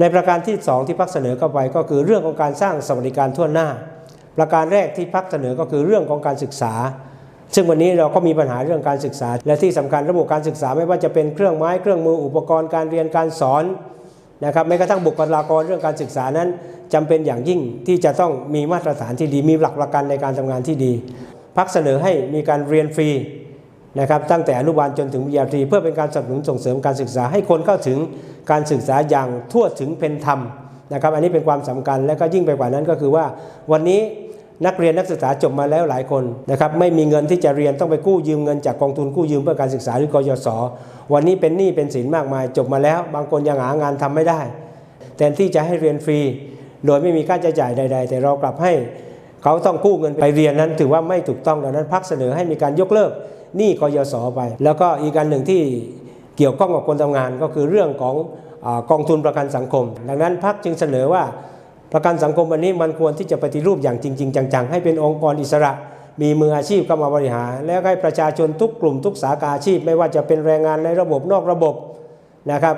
ในประการที่ 2 ที่พักเสนอเข้าไปก็คือเรื่องของการสร้างสวัสดิการทั่วหน้า ประการแรกที่พักเสนอก็คือเรื่องของการศึกษา ซึ่งวันนี้เราก็มีปัญหาเรื่องการศึกษา และที่สำคัญระบบการศึกษาไม่ว่าจะเป็นเครื่องไม้เครื่องมืออุปกรณ์การเรียนการสอนนะครับแม้กระทั่งบุคลากรเรื่องการศึกษานั้นจำเป็นอย่างยิ่งที่จะต้องมีมาตรฐานที่ดี มีหลักประกันในการทำงานที่ดี พักเสนอให้มีการเรียนฟรี นะครับตั้งแต่อนุบาลจนถึงปริญญาตรีเพื่อเป็นการสนับสนุนส่งเสริมการศึกษาให้คนเข้าถึงการศึกษาอย่างทั่วถึงเป็นธรรมนะครับอันนี้เป็นความสำคัญและก็ยิ่งไปกว่านั้นก็คือว่า วันนี้นักเรียนนักศึกษาจบมาแล้วหลายคนนะครับไม่มีเงินที่จะเรียนต้องไปกู้ยืมเงินจากกองทุนกู้ยืมเพื่อการศึกษาหรือกยศวันนี้เป็นหนี้เป็นสินมากมาย จบมาแล้ว บางคนยังหางานทำไม่ได้แทนที่จะให้เรียนฟรี โดยไม่มีค่าใช้จ่ายใด ๆ แต่เรากลับให้ เขาต้องกู้เงินไปเรียนนั้นถือว่าไม่ถูกต้องดังนั้นพักเสนอให้มีการยกเลิกหนี้กยศไป แล้วก็อีกการหนึ่งที่เกี่ยวข้องกับคนทำงานก็คือเรื่องของอกองทุนประกันสังคม ดังนั้นพักจึงเสนอว่าประกันสังคมวันนี้มันควรที่จะปฏิรูปอย่างจริง ๆ จัง ๆ ให้เป็นองค์กรอิสระ มีมืออาชีพเข้ามาบริหาร และให้ประชาชนทุกกลุ่มทุกสาขาอาชีพ ไม่ว่าจะเป็นแรงงานในระบบนอกระบบนะครับ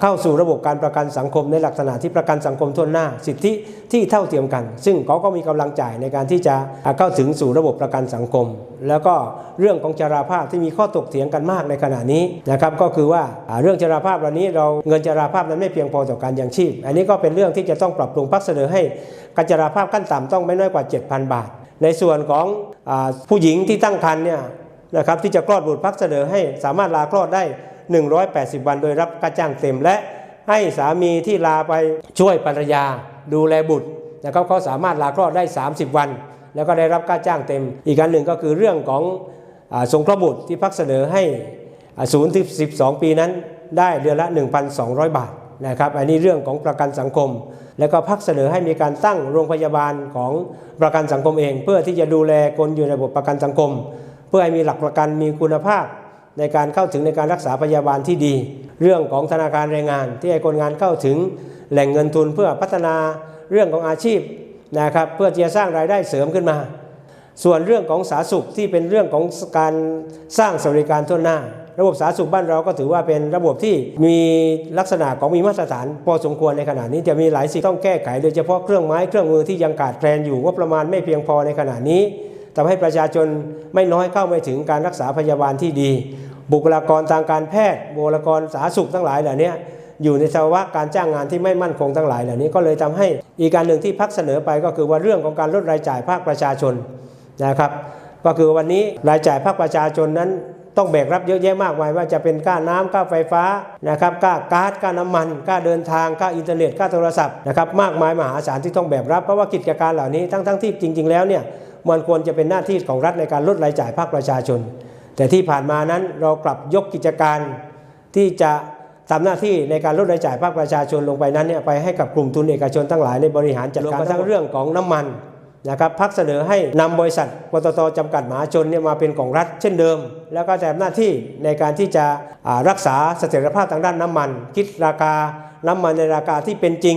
เข้าสู่ระบบการประกันสังคมในลักษณะที่ประกันสังคมทั่วหน้า สิทธิที่เท่าเทียมกัน ซึ่งเขาก็มีกำลังจ่ายในการที่จะเข้าถึงสู่ระบบประกันสังคม แล้วก็เรื่องของชราภาพที่มีข้อตกเถียงกันมากในขณะนี้นะครับก็คือว่าเรื่องชราภาพเหล่านี้เราเงินชราภาพนั้นไม่เพียงพอต่อการยังชีพ อันนี้ก็เป็นเรื่องที่จะต้องปรับปรุงพักเสนอให้การชราภาพขั้นต่ำต้องไม่น้อยกว่า 7,000 บาท ในส่วนของอผู้หญิงที่ตั้งครรภ์เนี่ยนะครับที่จะคลอดบุตรพักเสนอให้สามารถลาคลอดได้ 180 วันโดยรับค่าจ้างเต็มและให้สามีที่ลาไปช่วยภรรยา ดูแลบุตรนะครับเขาสามารถลาคลอดได้ 30 วัน แล้วก็ได้รับค่าจ้างเต็ม อีกอันหนึ่งก็คือเรื่องของอสงเคราะห์บุตรที่พักเสนอให้ศูนย์ที่12 ปีนั้นได้เดือนละ 1,200 บาทนะครับอันนี้เรื่องของประกันสังคม แล้วก็พักเสนอให้มีการตั้งโรงพยาบาลของประกันสังคมเอง เพื่อที่จะดูแลคนอยู่ในระบบประกันสังคม เพื่อให้มีหลักประกันมีคุณภาพ ในการเข้าถึงในการรักษาพยาบาลที่ดี เรื่องของธนาคารแรงงาน ที่ให้คนงานเข้าถึงแหล่งเงินทุนเพื่อพัฒนาเรื่องของอาชีพนะครับเพื่อที่จะสร้างรายได้เสริมขึ้นมา ส่วนเรื่องของสาธารณสุขที่เป็นเรื่องของการสร้างสวัสดิการทั่วหน้า ระบบสาธารณสุขบ้านเราก็ถือว่าเป็นระบบที่มีลักษณะของมีมาตรฐาน พอสมควรในขณะนี้จะมีหลายสิ่งต้องแก้ไข โดยเฉพาะเครื่องไม้เครื่องมือที่ยังขาดแคลนอยู่งบประมาณไม่เพียงพอในขณะนี้ ทำให้ประชาชนไม่น้อยเข้าไม่ถึงการรักษาพยาบาลที่ดี บุคลากรทางการแพทย์บุคลากรสาธารณสุขทั้งหลายเหล่านี้อยู่ในภาวะการจ้างงานที่ไม่มั่นคงทั้งหลายเหล่านี้ ก็เลยทำให้อีกการหนึ่งที่พักเสนอไปก็คือว่าเรื่องของการลดรายจ่ายภาคประชาชนนะครับก็คือวันนี้รายจ่ายภาคประชาชนนั้นต้องแบกรับเยอะแยะมากมายว่าจะเป็นค่าน้ำค่าไฟฟ้านะครับค่าก๊าซค่าน้ำมันค่าเดินทางค่าอินเทอร์เน็ตค่าโทรศัพท์นะครับมากมายมหาศาลที่ต้องแบกรับเพราะว่ากิจการเหล่านี้ทั้งทั้งที่จริง ๆ แล้วเนี่ย มันควรจะเป็นหน้าที่ของรัฐในการลดรายจ่ายภาคประชาชน แต่ที่ผ่านมานั้นเรากลับยกกิจการที่จะทำหน้าที่ในการลดรายจ่ายภาคประชาชนลงไปนั้นเนี่ยไปให้กับกลุ่มทุนเอกชนทั้งหลายในบริหารจัดการทั้งเรื่องของน้ำมันนะครับพักเสนอให้นำบริษัทปตทจำกัดมหาชนเนี่ยมาเป็นของรัฐเช่นเดิม แล้วก็จะทำหน้าที่ในการที่จะรักษาเสถียรภาพทางด้านน้ำมัน คิดราคาน้ำมันในราคาที่เป็นจริง